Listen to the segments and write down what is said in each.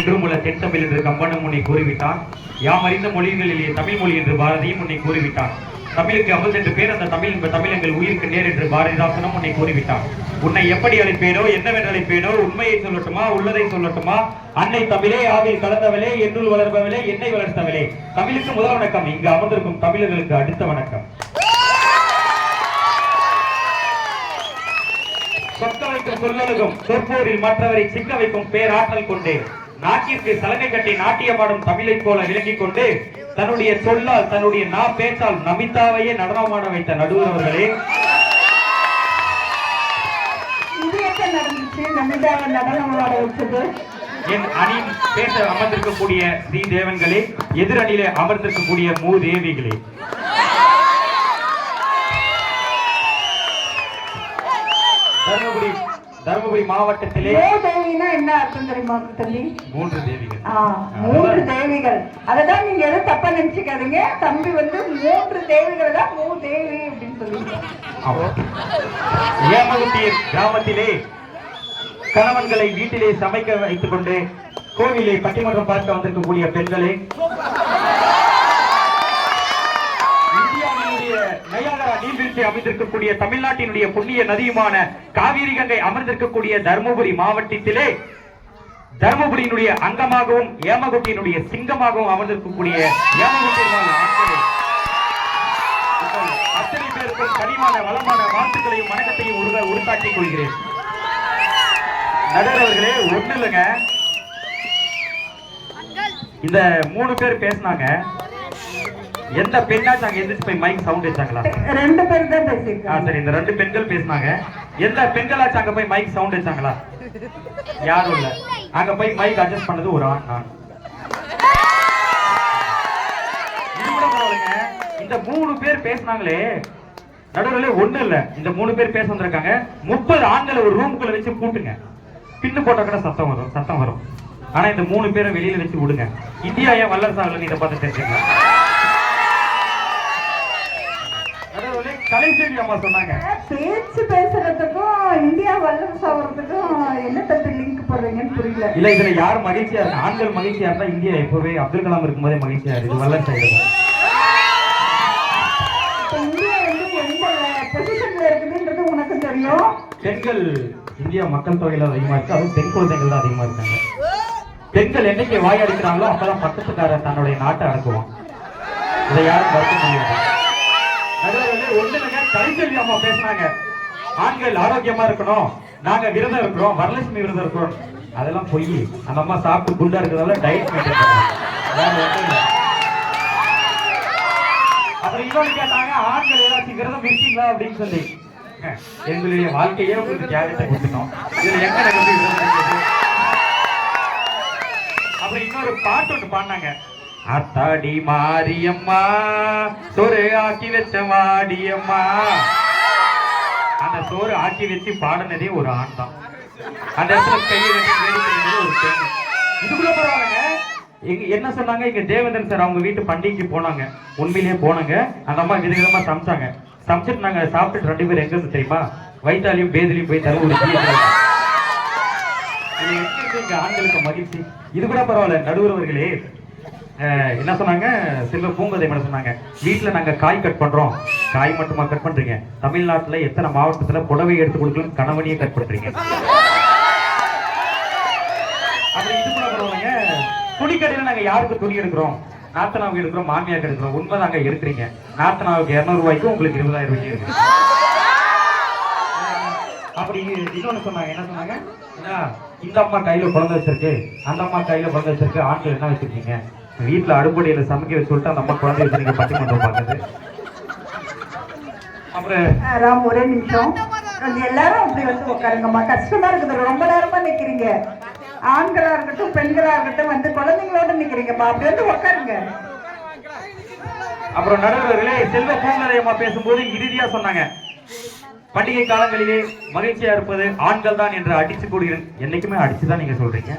என்றும் உள்ள தென்தமிழ் என்று கம்பனும் உன்னை கூறிவிட்டான் யாம் அறிந்த மொழிகளிலே தமிழ் மொழி என்று பாரதியும் உன்னை கூறிவிட்டான் தமிழுக்கு அமுல் என்று பேர் அந்த தமிழ் என்ப தமிழ் எங்கள் உயிருக்கு நேர் என்று பாரதிதாசனும் உன்னை கூறிவிட்டான் உன்னை எப்படி அழைப்பேனோ என்னவென்று அழைப்பேனோ உண்மையை சொல்லட்டுமா உள்ளதை சொல்லட்டுமா? அன்னை தமிழே ஆவில் கலந்தவளே என்னுள் வளர்பவளே என்னை வளர்த்தவளே. தமிழுக்கு முதல் வணக்கம் இங்கு அமர்ந்திருக்கும் தமிழர்களுக்கு அடுத்த வணக்கம். சொக்க வைக்கும் சொல்லலுகும் சொற்போரில் மற்றவரை சிக்க வைக்கும் பேராற்றல் கொண்டே. நாட்டிற்கு சலங்கை கட்டி நாட்டியமாடும் தமிழைப் போல விளங்கிக் கொண்டு தன்னுடைய சொல்லால் தன்னுடைய நா பேச்சால் நமிதாவையே நடனமாட வைத்த நடுவர் அவர்களே. என் அணி பேச அமர்ந்திருக்கக்கூடிய ஸ்ரீ தேவன்களே எதிரணியிலே அமர்ந்திருக்கக்கூடிய மூதேவிகளே தருமபுரி தருமபுரி மாவட்டத்திலே தேவினா என்ன அர்த்தம் தெரியுமா தம்பி மூன்று தேவிகள். ஆ, மூன்று தேவிகள். அததான் நீங்க எதுவும் தப்பா நினைச்சுக்காதீங்க. தம்பி வந்து மூன்று தேவிகள் தான் மூ தேவி அப்படின்னு சொல்லிட்டு ஏமகுட்டியர் கிராமத்திலே கணவன்களை வீட்டிலே சமைக்க வைத்துக் கொண்டு கோவிலை பட்டிமன்றம் பார்க்க வந்திருக்கக்கூடிய பெண்களே நீர்வீழ்ச்சி அமைந்திருக்கக்கூடிய தமிழ்நாட்டினுடைய புண்ணிய நதியுமான காவிரி கங்கை அமர்ந்திருக்கக்கூடிய தருமபுரி மாவட்டத்திலே தருமபுரியினுடைய அங்கமாகவும் ஏமகுட்டியினுடைய சிங்கமாகவும் அமர்ந்திருக்கக்கூடிய அத்தனை பேருக்கும் கனிமான வளமான வாழ்த்துக்களையும் வணக்கத்தையும் உருத்தாக்கிக் கொள்கிறேன். நடுவர்களே ஒண்ணு இல்லைங்க. இந்த மூணு பேர் பேசினாங்க. எந்த பெண்ணாச்சும் அங்க எந்திரிச்சு போய் மைக் சவுண்ட் வச்சாங்களா? ரெண்டு பேர் தான் ஆ, பேசியிருக்காங்க சரி இந்த ரெண்டு பெண்கள் பேசினாங்க. எந்த பெண்களாச்சும் அங்க போய் மைக் சவுண்ட் வச்சாங்களா? யாரும் இல்ல. அங்க போய் மைக் அட்ஜஸ்ட் பண்ணது ஒரு ஆண் நான் இந்த மூணு பேர் பேசினாங்களே. நடுவில் ஒண்ணு இல்ல. இந்த மூணு பேர் பேச வந்திருக்காங்க. முப்பது ஆண்களை ஒரு ரூமுக்குள்ள வச்சு பூட்டுங்க பின்னு போட்டா கூட சத்தம் வரும் சத்தம் வரும். ஆனா இந்த மூணு பேரை வெளியில வச்சு விடுங்க. இந்தியா ஏன் வல்லரசு ஆகலன்னு இதை பார்த்து தெரிஞ்சுக்கலாம் கலைசெல்வி அம்மா சொன்னாங்க. பேச்சு பேசுறதுக்கும் இந்தியா வல்லரசு ஆகுறதுக்கும் என்ன தம்பி லிங்க் போடுறீங்கன்னு புரியல. இல்ல இதுல யார் மகிழ்ச்சியா இருக்கு ஆண்கள் மகிழ்ச்சியா இருந்தா இந்தியா எப்பவே அப்துல் கலாம் இருக்கும்போதே மகிழ்ச்சியா இருக்கு. வல்லரசு ஆயிடும் பெண்கள் இந்தியா மக்கள் தொகையில அதிகமா இருக்கு. அதுவும் பெண் குழந்தைகள் தான் அதிகமா இருக்காங்க. பெண்கள் என்னைக்கு வாய் அடிக்கிறாங்களோ அப்பதான் பக்கத்துக்காரர் தன்னுடைய நாட்டை அடக்குவான். இதை யாரும் மறுக்க முடியாது. ஒண்ணுமில்லைங்க, கலைச்செல்வி அம்மா பேசுனாங்க ஆண்கள் ஆரோக்கியமா இருக்கணும். நாங்க விரதம் இருக்கிறோம். வரலட்சுமி விரதம் இருக்கிறோம் அதெல்லாம் பொய். அந்த அம்மா சாப்பிட்டு குண்டா இருக்கிறதால டயட் மெயின்டைன் வேற அப்புறம் இன்னொன்று கேட்டாங்க ஆண்கள் ஏதாச்சும் விரதம் இருக்கீங்களா அப்படின்னு சொல்லி. எங்களுடைய வாழ்க்கையே உங்களுக்கு தியாகத்தை கொடுத்துட்டோம். இதுல எங்க நாங்க போய் விரதம் அப்புறம் இன்னொரு பாட்டு ஒன்று பாடினாங்க. அத்தாடி மாரியம்மா சோறு ஆக்கி வச்ச மாடியம்மா. அந்த சோறு ஆக்கி வச்சு பாடினதே ஒரு ஆண் தான் அந்த இடத்துல கையை வச்சு ஒரு பெண். இதுக்குள்ள பரவாயில்லைங்க எங்க என்ன சொன்னாங்க? இங்க தேவேந்திரன் சார் அவங்க வீட்டு பண்டிகைக்கு போனாங்க. உண்மையிலேயே போனாங்க. அந்த அம்மா விதவிதமா சமைச்சாங்க. சமைச்சிட்டு நாங்க சாப்பிட்டுட்டு ரெண்டு பேரும் எங்க இருந்து தெரியுமா? வைத்தாலையும் பேதிலையும் போய் தருவூர் ஒரு ஆண்களுக்கு மகிழ்ச்சி. இது கூட பரவாயில்ல நடுவர்களே என்ன சொன்னாங்க? செல்வ பூங்கதை மேடம் சொன்னாங்க. வீட்டில் நாங்கள் காய் கட் பண்ணுறோம் காய் மட்டுமா கட் பண்ணுறீங்க தமிழ்நாட்டில் எத்தனை மாவட்டத்தில் புடவை எடுத்து கொடுக்கணும் கணவனையே கட் பண்ணுறீங்க அப்புறம் இது கூட பரவாயில்லைங்க. துணிக்கடையில் நாங்கள் யாருக்கு துணி எடுக்கிறோம்? நாத்தனாவுக்கு எடுக்கிறோம் மாமியாருக்கு எடுக்கிறோம். உண்மை அங்க எடுக்கிறீங்க. நாத்தனாவுக்கு இரநூறுவாய்க்கும் உங்களுக்கு இருபதாயிரம் ரூபாய்க்கு இருக்கு. அப்படி இன்னொன்று சொன்னாங்க. என்ன சொன்னாங்க? இந்த அம்மா கையில் குழந்தை வச்சிருக்கு. அந்த அம்மா கையில் குழந்தை வச்சிருக்கு. ஆண்கள் என்ன வச்சிருக்கீங்க? வீட்டுல அடுப்படியில சமைக்க வச்சு சொல்லிட்டு அந்த அம்மா குழந்தை வச்சிருக்க பட்டிமன்றம் பார்க்குது அப்புறம் ஒரே நிமிஷம். எல்லாரும் அப்படி வந்து உட்காருங்கம்மா. கஷ்டமா இருக்குது. ரொம்ப நேரமா நிக்கிறீங்க. ஆண்களா இருக்கட்டும் பெண்களா இருக்கட்டும் வந்து குழந்தைங்களோட நிக்கிறீங்கப்பா அப்படி வந்து உட்காருங்க. அப்புறம் நடுவர்களே செல்வ பூங்கதை அம்மா பேசும்போது இறுதியா சொன்னாங்க. பண்டிகை காலங்களிலே மகிழ்ச்சியா இருப்பது ஆண்கள் தான் என்று அடிச்சு கூடுகிறேன் என்னைக்குமே அடிச்சுதான் நீங்க சொல்றீங்க.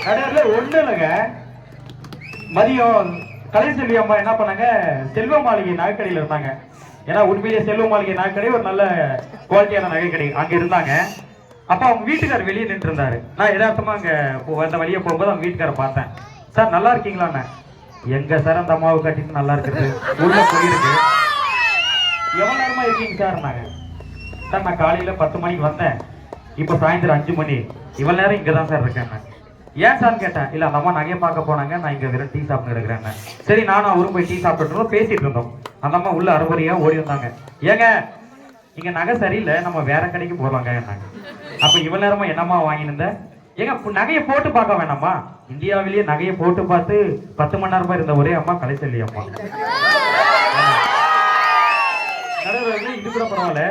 ஆமா. நடுவர்களே ஒண்ணு இல்லைங்க. மதியம் கலைசெல்வி அம்மா என்ன பண்ணாங்க? செல்வ மாளிகை நகைக்கடையில் இருந்தாங்க. ஏன்னா உண்மையிலே செல்வ மாளிகை நகைக்கடை ஒரு நல்ல குவாலிட்டியான நகைக்கடை அங்க இருந்தாங்க. அப்போ அவங்க வீட்டுக்காரர் வெளியே நின்று இருந்தாரு நான் யதார்த்தமா அங்க போ- வந்த வழியே போகும்போது அவங்க வீட்டுக்கார பார்த்தேன். சார் நல்லா இருக்கீங்களாண்ணே? எங்க சார் அந்த அம்மாவை கட்டிட்டு நல்லா இருக்குது. உள்ள போயிருக்கு. எவ்வளோ நேரமா இருக்கீங்க சார்? நாங்க சார் நான் காலையில பத்து மணிக்கு வந்தேன். இப்போ சாயந்தரம் அஞ்சு மணி. இவ்வளோ நேரம் இங்கே தான் சார் இருக்கேன் நான். ஏன் சார் கேட்டேன். இல்ல அந்த அம்மா நகையை பார்க்க போனாங்க. நான் இங்க வெறும் டீ சாப்பிட்டு இருக்கிறேன் சரி நானும் அவரும் போய் டீ சாப்பிட்டு பேசிட்டு இருந்தோம். அந்த அம்மா உள்ள அறுபடியா ஓடி வந்தாங்க. ஏங்க இங்க நகை சரியில்லை. நம்ம வேற கடைக்கு போலாங்க நாங்க அப்ப இவ்வளவு நேரமா என்னம்மா வாங்கியிருந்த ஏங்க நகையை போட்டு பார்க்க வேணாமா? இந்தியாவிலேயே நகையை போட்டு பார்த்து பத்து மணி நேரமா இருந்த ஒரே அம்மா கலைச்செல்வி அம்மா நடுவர்களே, இது கூட பரவாயில்ல.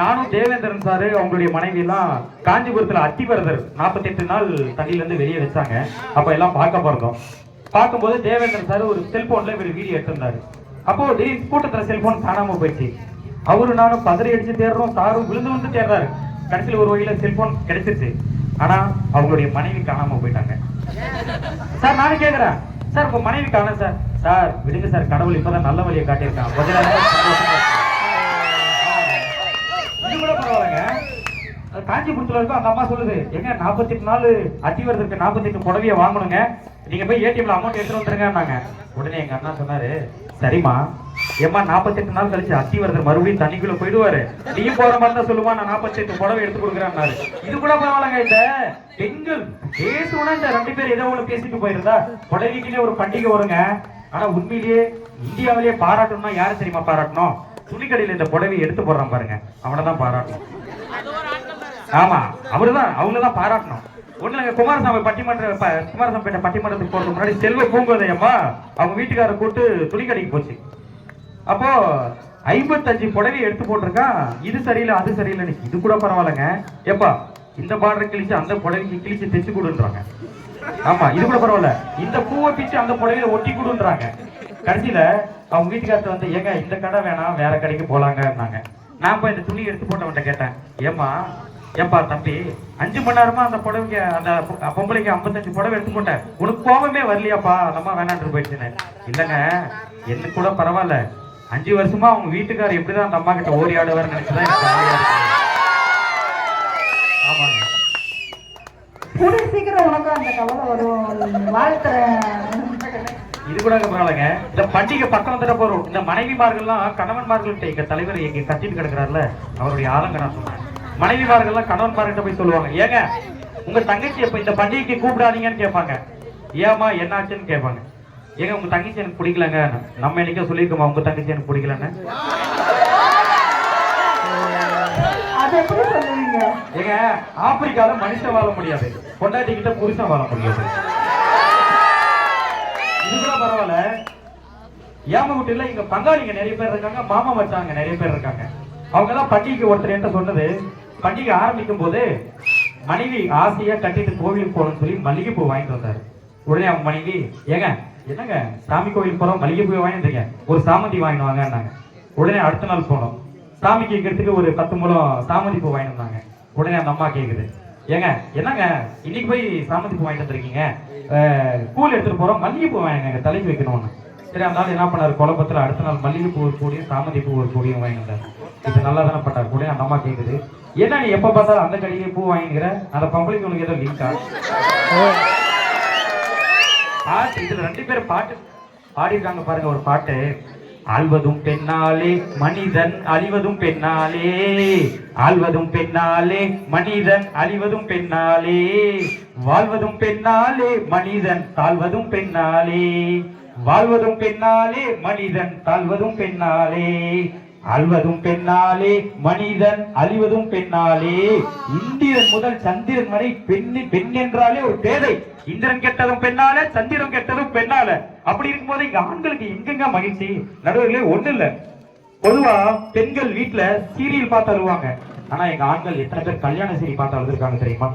நானும் தேவேந்திரன் சாரு அவங்களுடைய மனைவி எல்லாம் காஞ்சிபுரத்துல அத்திவரதர் 48 நாள் தண்ணியில இருந்து வெளியே வச்சாங்க. அப்ப எல்லாம் பார்க்க போறோம். பார்க்கும்போது தேவேந்திரன் சார் ஒரு செல்போன்ல இவர் வீடியோ எடுத்திருந்தாரு. அப்போ கூட்டத்துல செல்போன் காணாம போயிடுச்சு. அவரு நானும் பதறி அடிச்சு தேடுறோம். சாரும் விழுந்து வந்து தேடுறாரு. கடைசியில் ஒரு வகையில செல்போன் கிடைச்சிருச்சு. ஆனா அவங்களுடைய மனைவி காணாம போயிட்டாங்க. சார் நானும் கேக்குறேன். சார் உங்க மனைவி காணோம் சார் சார் விடுங்க சார் கடவுள் இப்பதான் நல்ல வழியை காட்டியிருக்கான் கொஞ்ச நேரம் சந்தோஷமா இருக்கு. இது கூட பரவாயில்லைங்க அது காஞ்சிபுரத்துல இருக்கும் அந்த அம்மா சொல்லுது எங்க நாற்பத்தெட்டு நாள் அத்திவரதற்கு நாற்பத்தெட்டு புடவைய வாங்கணுங்க. நீங்க போய் ஏடிஎம்ல அமௌண்ட் எடுத்துட்டு வந்துருங்கன்னாங்க. உடனே எங்க அண்ணா சொன்னாரு சரிம்மா ஏம்மா நாற்பத்தெட்டு நாள் கழிச்சு அத்திவரதர் மறுபடியும் தண்ணிக்குள்ள போயிடுவாரு. நீ போற மாதிரி தான் சொல்லுவா நான் நாற்பத்தெட்டு புடவை எடுத்து கொடுக்குறேன்னாரு. இது கூட பரவாயில்லங்க இந்த பெண்கள் பேசுவோம்னா இந்த ரெண்டு பேர் ஏதோ ஒண்ணு பேசிட்டு போயிருந்தா புடவைக்குன்னே ஒரு பண்டிகை வருங்க. ஆனா உண்மையிலேயே இந்தியாவிலேயே பாராட்டணும்னா யாரை தெரியுமா பாராட்டணும்? துணிக்கடையில் இந்த புடவை எடுத்து போடுறான் பாருங்க அவனை தான் பாராட்டணும். ஆமா அவருதான் அவங்க தான் பாராட்டணும். ஒண்ணு இல்லைங்க குமாரசாமி பட்டிமன்ற ப- குமாரசாமி பேட்டை பட்டிமன்றத்துக்கு போறதுக்கு முன்னாடி செல்வ பூங்கோதை அம்மா அவங்க கூப்பிட்டு கூட்டு துணிக்கடைக்கு போச்சு. அப்போ ஐம்பத்தஞ்சு புடவை எடுத்து போட்டிருக்கான். இது சரியில்லை அது சரியில்லைன்னு இது கூட பரவாயில்லைங்க. எப்பா இந்த பார்டர் கிழிச்சு அந்த புடவைக்கு கிழிச்சு தைச்சு கொடுன்றாங்க. ஆமா இது கூட பரவாயில்ல. இந்த பூவை பிச்சு அந்த புடவையில ஒட்டி கொடுன்றாங்க. கடைசியில அவங்க வீட்டுக்காரத்தை வந்து ஏங்க இந்த கடை வேணாம் வேற கடைக்கு போலாங்கன்னாங்க நான் போய் இந்த துணி எடுத்து போட்டவன்ட்ட கேட்டேன். ஏம்மா ஏப்பா தம்பி அஞ்சு மணி நேரமா அந்த புடவைக்கு அந்த பொம்பளைக்கு ஐம்பத்தஞ்சு புடவை எடுத்து போட்டேன் உனக்கு கோபமே வரலையாப்பா? அந்த அம்மா வேணான்ட்டு போயிடுச்சுன்னு. இல்லைங்க எனக்கு கூட பரவாயில்ல. அஞ்சு வருஷமா அவங்க வீட்டுக்காரர் எப்படிதான் அந்த அம்மா கிட்ட ஓடி ஆடுவார்னு நினைச்சுதான். ஆமாங்க. கூடிய சீக்கிரம் உனக்கும் அந்த கவலை வரும். வாழ்த்துறேன் இது கூட பரவாயில்லைங்க. இந்த பண்டிகை பக்கம் வந்துட போறோம் இந்த மனைவிமார்கள்லாம் கணவன்மார்கள்ட்ட எங்க தலைவர் எங்க கத்திட்டு கிடக்குறாருல அவருடைய ஆளுங்க நான் சொன்னேன் மனைவிமார்கள்லாம் கணவன்மார்கிட்ட போய் சொல்லுவாங்க ஏங்க உங்க தங்கச்சி எப்ப இந்த பண்டிகைக்கு கூப்பிடாதீங்கன்னு கேட்பாங்க. ஏமா என்னாச்சுன்னு கேட்பாங்க. ஏங்க உங்க தங்கச்சி எனக்கு பிடிக்கலங்க. நம்ம என்னைக்கோ சொல்லியிருக்கோமா உங்க தங்கச்சி எனக்கு பிடிக்கலன்னு. ஏங்க ஆப்பிரிக்கால மனுஷன் வாழ முடியாது. பொண்டாட்டி கிட்ட புருஷன் வாழ முடியாது. இது கூட பரவாயில்ல ஏமகுட்டில இங்க பங்காளிங்க நிறைய பேர் இருக்காங்க மாமா மச்சாங்க நிறைய பேர் இருக்காங்க. அவங்க எல்லாம் பண்டிகைக்கு ஒருத்தர் என்ன சொன்னது பண்டிகை ஆரம்பிக்கும் போது மனைவி ஆசையா கட்டிட்டு கோவிலுக்கு போகணும்னு சொல்லி மல்லிகைப்பூ வாங்கிட்டு வந்தாரு. உடனே அவங்க மனைவி ஏங்க என்னங்க? சாமி கோவிலுக்கு போறோம் மல்லிகைப்பூ வாங்கிட்டு ஒரு சாமந்தி வாங்கிட்டு வாங்கன்னாங்க. உடனே அடுத்த நாள் போனோம். சாமி கேட்கறதுக்கு ஒரு பத்து மூலம் சாமந்தி பூ வாங்கிட்டு வந்தாங்க. உடனே அந்த அம்மா கேக்குது ஏங்க என்னங்க? இன்னைக்கு போய் சாமந்தி பூ வாங்கிட்டு வந்திருக்கீங்க. கூழ் எடுத்துட்டு போறோம் மல்லிகை பூ வாங்கினாங்க தலைக்கு வைக்கணும்னு. சரி அந்த நாள் என்ன பண்ணாரு? குழப்பத்துல அடுத்த நாள் மல்லிகை பூ ஒரு கூடியும் சாமந்தி பூ ஒரு கூடியும் வாங்கி வந்தாரு. இது நல்லா தானே பட்டார். கூட அந்த அம்மா கேக்குது என்ன நீ எப்ப பார்த்தாலும் அந்த கடையிலே பூ வாங்கிக்கிற? அந்த பொம்பளைக்கு உனக்கு ஏதோ லிங்கா பாட்டு இதுல ரெண்டு பேரும் பாட்டு பாடியிருக்காங்க பாருங்க ஒரு பாட்டு. ஆள்வதும் பெண்ணாலே மனிதன் அழிவதும் பெண்ணாலே. ஆள்வதும் பெண்ணாலே மனிதன் அழிவதும் பெண்ணாலே. வாழ்வதும் பெண்ணாலே மனிதன் தாழ்வதும் பெண்ணாலே. வாழ்வதும் பெண்ணாலே மனிதன் தாழ்வதும் பெண்ணாலே. அழுவதும் பெண்ணாலே மனிதன் அழிவதும் பெண்ணாலே. இந்திரன் முதல் சந்திரன் வரை பெண்ணு பெண் என்றாலே ஒரு பேதை. இந்திரன் கெட்டதும் பெண்ணால சந்திரன் கெட்டதும் பெண்ணால. அப்படி இருக்கும்போது இங்க ஆண்களுக்கு எங்கெங்க மகிழ்ச்சி? நடுவர்களே ஒண்ணு இல்ல. பொதுவா பெண்கள் வீட்டுல சீரியல் பார்த்து அழுவாங்க. ஆனா எங்க ஆண்கள் எத்தனை பேர் கல்யாண சீரியல் பார்த்து அழுதுருக்காங்க தெரியுமா?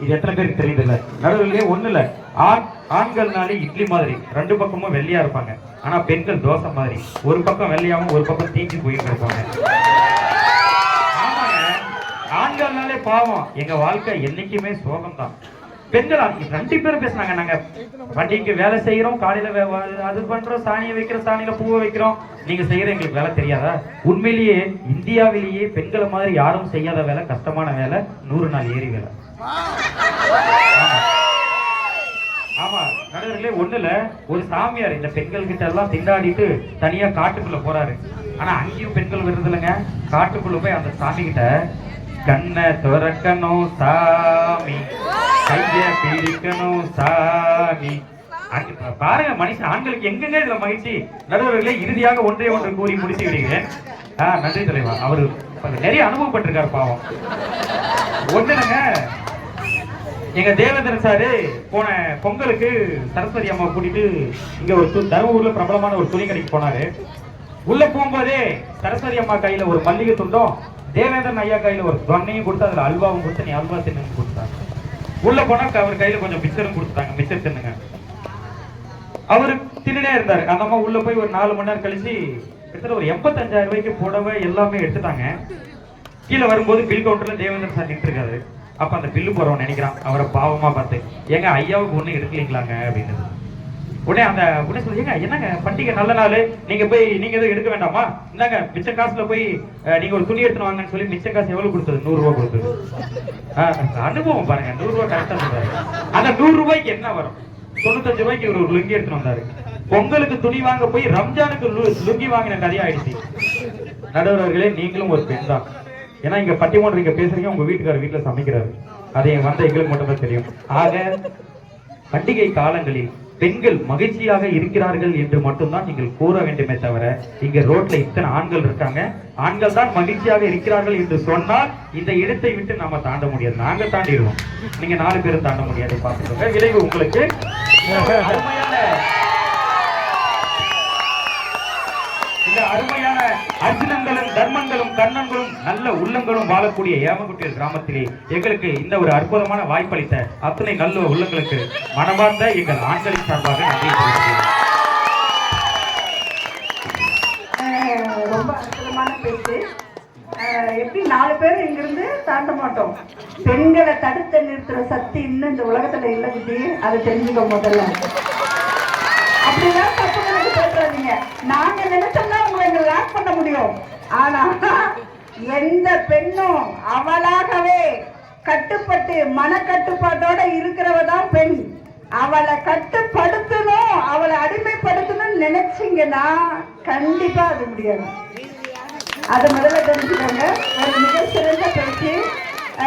இது எத்தனை பேருக்கு தெரியுது இல்ல? நடுவர்களே ஒண்ணு இல்ல. ஆண் ஆண்கள்னாலே இட்லி மாதிரி. ரெண்டு பக்கமும் வெள்ளையா இருப்பாங்க. ஆனா பெண்கள் தோசை மாதிரி. ஒரு பக்கம் வெள்ளையாவும் ஒரு பக்கம் தீஞ்சு போயிட்டு இருப்பாங்க. ஆமாங்க. ஆண்கள்னாலே பாவம். எங்க வாழ்க்கை என்னைக்குமே சோகம் தான் பெண்கள் ரெண்டு பேரும் பேசுனாங்க நாங்க. வண்டிக்கு வேலை செய்யறோம் காலையில அது பண்றோம் சாணியை வைக்கிறோம் சாணியில பூவை வைக்கிறோம். நீங்க செய்யற எங்களுக்கு வேலை தெரியாதா? உண்மையிலேயே இந்தியாவிலேயே பெண்களை மாதிரி யாரும் செய்யாத வேலை கஷ்டமான வேலை நூறு நாள் ஏறி வேலை. ஆமா. ஆமா நடுவர்களே ஒண்ணுல ஒரு சாமியார் இந்த பெண்கள் கிட்ட எல்லாம் திண்டாடிட்டு தனியா காட்டுக்குள்ள போறாரு. ஆனா அங்கேயும் பெண்கள் வருது இல்லைங்க. காட்டுக்குள்ள போய் அந்த சாமி கிட்ட கண்ணை துறக்கணும் சாமி கைய பிடிக்கணும் சாமி. பாருங்க மனுஷன் ஆண்களுக்கு எங்கெங்க இதுல மகிழ்ச்சி? நடுவர்களே இறுதியாக ஒன்றே ஒன்று கூறி முடித்து விடுகிறேன் ஆ நன்றி தலைவா. அவரு நிறைய அனுபவப்பட்டிருக்காரு பாவம். ஒண்ணுங்க எங்க தேவேந்திரன் சாரு போன பொங்கலுக்கு சரஸ்வதி அம்மா கூட்டிட்டு இங்க ஒரு தருமபுரியில பிரபலமான ஒரு துணி கடைக்கு போனாரு. உள்ள போகும்போதே சரஸ்வதி அம்மா கையில ஒரு மல்லிகை துண்டும் தேவேந்திரன் ஐயா கையில ஒரு தொன்னையும் கொடுத்து அதுல அல்வாவும் கொடுத்து நீ அல்வா தின்னு கொடுத்தாங்க. உள்ள போனா அவர் கையில கொஞ்சம் மிச்சரும் கொடுத்தாங்க மிச்சர் தின்னுங்க. அவரு தின்னுடே இருந்தாரு. அந்த அம்மா உள்ள போய் ஒரு நாலு மணி நேரம் கழிச்சு கிட்டத்தட்ட ஒரு எண்பத்தஞ்சாயிரம் ரூபாய்க்கு புடவை எல்லாமே எடுத்துட்டாங்க. கீழே வரும்போது பில் கவுண்டர்ல தேவேந்திரன் சார் நின்று இருக்காரு. அப்போ அந்த பில்லு போகிறவன் நினைக்கிறான் அவரை பாவமா பார்த்து ஏங்க ஐயாவுக்கு ஒண்ணு எடுக்கலீங்களாங்க? அப்படின்னு உடனே அந்த உடனே சொல்லி ஏங்க என்னங்க பண்டிகை நல்ல நாள் நீங்க போய் நீங்க எதுவும் எடுக்க வேண்டாமா? இந்தாங்க மிச்ச காசுல போய் நீங்க ஒரு துணி எடுத்துன்னு வாங்கன்னு சொல்லி மிச்ச காசு எவ்வளவு கொடுத்தது? நூறு ரூபாய் கொடுத்தது. ஆஹ், அனுபவம் பாருங்க நூறு ரூபாய் கரெக்டா சொல்றாரு. அந்த நூறு ரூபாய்க்கு என்ன வரும்? தொண்ணூத்தஞ்சு ரூபாய்க்கு இவர் ஒரு லுங்கி எடுத்துன்னு வந்தாரு. பொங்கலுக்கு துணி வாங்க போய் ரம்ஜானுக்கு லுங்கி வாங்கின கதையா ஆயிடுச்சு நடுவர்களே நீங்களும் ஒரு பெண் தான் ஏன்னா இங்க பட்டிமன்றம் இங்க பேசுறீங்க உங்க வீட்டுக்காரர் வீட்டுல சமைக்கிறாரு. அதை வந்த எங்களுக்கு மட்டும்தான் தெரியும். ஆக பண்டிகை காலங்களில் பெண்கள் மகிழ்ச்சியாக இருக்கிறார்கள் என்று மட்டும்தான் நீங்கள் கூற வேண்டுமே தவிர இங்க ரோட்ல இத்தனை ஆண்கள் இருக்காங்க. ஆண்கள் தான் மகிழ்ச்சியாக இருக்கிறார்கள் என்று சொன்னால் இந்த இடத்தை விட்டு நாம தாண்ட முடியாது. நாங்க தாண்டிடுவோம். நீங்க நாலு பேரும் தாண்ட முடியாது. பார்த்துக்கோங்க. விளைவு உங்களுக்கு. அருமையான இந்த அருமையான தர்மங்களும் கண்ணன்களும் நல்ல உள்ளங்களும் வாழக்கூடிய ஏமகுட்டியர் கிராமத்திலே எங்களுக்கு இந்த ஒரு அற்புதமான வாய்ப்பளித்த அத்தனை நல்ல உள்ளங்களுக்கு மனமார்ந்த எங்கள் ஆண்களின் சார்பாக நன்றி தெரிவிக்கிறேன். ரொம்ப அற்புதமான பேச்சு. எப்படி நாலு பேர் இங்கிருந்து தாண்ட மாட்டோம். பெண்களை தடுத்து நிறுத்துற சக்தி இன்னும் இந்த உலகத்துல இல்ல குட்டி. அதை தெரிஞ்சுக்க முதல்ல. அப்படிலாம் தப்பு கணக்கு பேசுறாதீங்க நாங்க நினைச்சோம்னா உங்களை லாக் பண்ண முடியும். ஆனா எந்த பெண்ணும் அவளாகவே கட்டுப்பட்டு மனக்கட்டுப்பாட்டோட இருக்கிறவ தான் பெண். அவளை கட்டுப்படுத்தணும் அவளை அடிமைப்படுத்தணும்னு நினைச்சீங்கன்னா கண்டிப்பா அது முடியாது. அது முதல்ல தெரிஞ்சுக்கோங்க. ஒரு மிக சிறந்த பேச்சு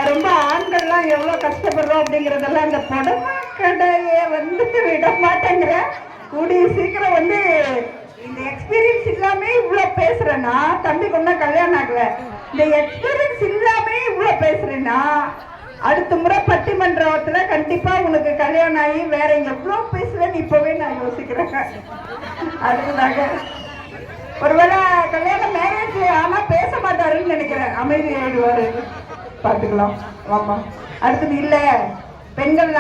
ரொம்ப ஆண்கள்லாம் எவ்வளோ கஷ்டப்படுறோம் அப்படிங்கிறதெல்லாம் இந்த புடவை கடையை வந்து விட மாட்டேங்கிற. கூடிய சீக்கிரம் வந்து இந்த எக்ஸ்பீரியன்ஸ் இல்லாமே இவ்வளோ பேசுறேன்னா தம்பி கொண்டா கல்யாணம் ஆகல. இந்த எக்ஸ்பீரியன்ஸ் இல்லாம இவ்வளவு பேசுறேன்னா அடுத்த முறை பட்டிமன்றத்துல கண்டிப்பா உனக்கு கல்யாணம் ஆகி வேற எவ்வளோ பேசுவேன்னு இப்பவே நான் யோசிக்கிறேன். அதுக்குதாங்க ஒருவேளை கல்யாணம் மேரேஜ் ஆனா பேச மாட்டாருன்னு நினைக்கிறேன். அமைதி ஆயிடுவாரு பாத்துக்கலாம் ஆமா அடுத்தது இல்ல. பெண்கள்